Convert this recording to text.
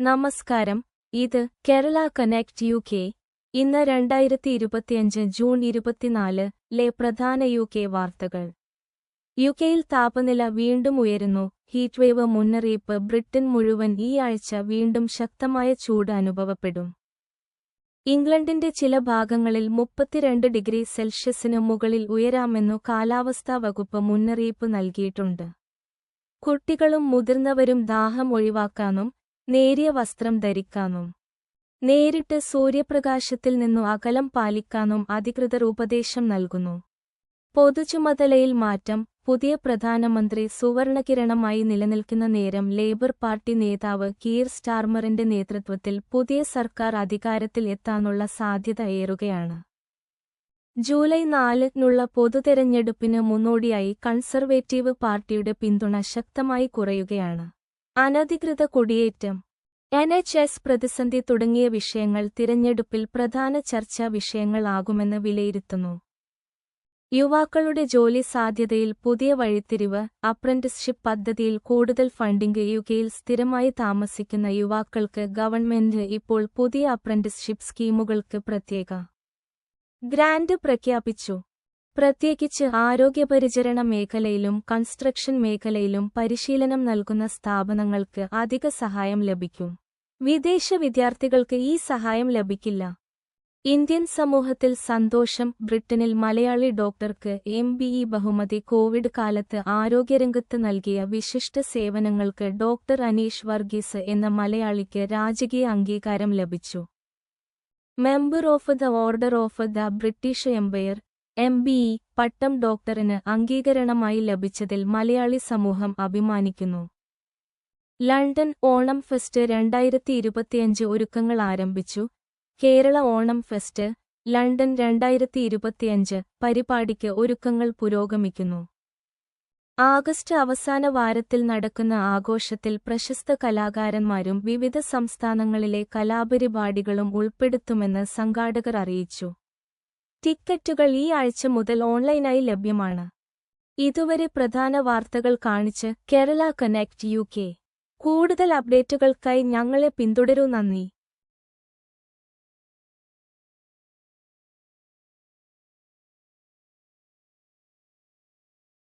നമസ്കാരം. ഇത് Kerala connect U K ഇന്ന് രണ്ടായിരത്തി ഇരുപത്തിയഞ്ച് ജൂൺ ഇരുപത്തിനാല് ലെ പ്രധാന യു കെ വാർത്തകൾ. യു കെയിൽ താപനില വീണ്ടും ഉയരുന്നു. ഹീറ്റ്വേവ് മുന്നറിയിപ്പ് ബ്രിട്ടൻ മുഴുവൻ ഈ ആഴ്ച വീണ്ടും ശക്തമായ ചൂട് അനുഭവപ്പെടും. ഇംഗ്ലണ്ടിന്റെ ചില ഭാഗങ്ങളിൽ മുപ്പത്തിരണ്ട് ഡിഗ്രി സെൽഷ്യസിന് മുകളിൽ ഉയരാമെന്നു കാലാവസ്ഥാ വകുപ്പ് മുന്നറിയിപ്പ് നൽകിയിട്ടുണ്ട്. കുട്ടികളും മുതിർന്നവരും ദാഹം ഒഴിവാക്കാനും നേരിയ വസ്ത്രം ധരിക്കാനും നേരിട്ട് സൂര്യപ്രകാശത്തിൽ നിന്നു അകലം പാലിക്കാനും അധികൃതർ ഉപദേശം നൽകുന്നു. പൊതുചുമതലയിൽ മാറ്റം പുതിയ പ്രധാനമന്ത്രി സുവർണകിരണമായി നിലനിൽക്കുന്ന നേരം ലേബർ പാർട്ടി നേതാവ് കീർ സ്റ്റാർമറിന്റെ നേതൃത്വത്തിൽ പുതിയ സർക്കാർ അധികാരത്തിൽ എത്താനുള്ള സാധ്യത ഏറുകയാണ്. ജൂലൈ നാലിനുള്ള പൊതുതെരഞ്ഞെടുപ്പിന് മുന്നോടിയായി കൺസർവേറ്റീവ് പാർട്ടിയുടെ പിന്തുണ ശക്തമായി കുറയുകയാണ്. അനധികൃത കുടിയേറ്റം എൻ എച്ച് എസ് പ്രതിസന്ധി തുടങ്ങിയ വിഷയങ്ങൾ തിരഞ്ഞെടുപ്പിൽ പ്രധാന ചർച്ചാ വിഷയങ്ങളാകുമെന്ന് വിലയിരുത്തുന്നു. യുവാക്കളുടെ ജോലി സാധ്യതയിൽ പുതിയ വഴിത്തിരിവ് അപ്രന്റിസ്ഷിപ്പ് പദ്ധതിയിൽ കൂടുതൽ ഫണ്ടിംഗ് യുകെയിൽ സ്ഥിരമായി താമസിക്കുന്ന യുവാക്കൾക്ക് ഗവൺമെന്റ് ഇപ്പോൾ പുതിയ അപ്രന്റിസ്ഷിപ്പ് സ്കീമുകൾക്ക് പ്രത്യേക ഗ്രാന്റ് പ്രഖ്യാപിച്ചു. പ്രത്യേകിച്ച് ആരോഗ്യപരിചരണ മേഖലയിലും കൺസ്ട്രക്ഷൻ മേഖലയിലും പരിശീലനം നൽകുന്ന സ്ഥാപനങ്ങൾക്ക് അധിക സഹായം ലഭിക്കും. വിദേശ വിദ്യാർത്ഥികൾക്ക് ഈ സഹായം ലഭിക്കില്ല. ഇന്ത്യൻ സമൂഹത്തിൽ സന്തോഷം ബ്രിട്ടനിൽ മലയാളി ഡോക്ടർക്ക് എം ബി ഇ ബഹുമതി കോവിഡ് കാലത്ത് ആരോഗ്യരംഗത്ത് നൽകിയ വിശിഷ്ട സേവനങ്ങൾക്ക് ഡോക്ടർ അനീഷ് വർഗീസ് എന്ന മലയാളിക്ക് രാജകീയ അംഗീകാരം ലഭിച്ചു. Member of the order of the British empire M B E പട്ടം ഡോക്ടറിന് അംഗീകരണമായി ലഭിച്ചതിൽ മലയാളി സമൂഹം അഭിമാനിക്കുന്നു. ലണ്ടൻ ഓണം ഫെസ്റ്റ് രണ്ടായിരത്തി ഇരുപത്തിയഞ്ച് ഒരുക്കങ്ങൾ ആരംഭിച്ചു. കേരള ഓണം ഫെസ്റ്റ് ലണ്ടൻ രണ്ടായിരത്തി ഇരുപത്തിയഞ്ച് പരിപാടിക്ക് ഒരുക്കങ്ങൾ പുരോഗമിക്കുന്നു. ആഗസ്റ്റ് അവസാന വാരത്തിൽ നടക്കുന്ന ആഘോഷത്തിൽ പ്രശസ്ത കലാകാരന്മാരും വിവിധ സംസ്ഥാനങ്ങളിലെ കലാപരിപാടികളും ഉൾപ്പെടുത്തുമെന്ന് സംഘാടകർ അറിയിച്ചു. ടിക്കറ്റുകൾ ഈ ആഴ്ച മുതൽ ഓൺലൈനായി ലഭ്യമാണ്. ഇതുവരെ പ്രധാന വാർത്തകൾ കാണിച്ച് കേരള കണക്ട് യു കൂടുതൽ അപ്ഡേറ്റുകൾക്കായി ഞങ്ങളെ പിന്തുടരൂ നന്ദി.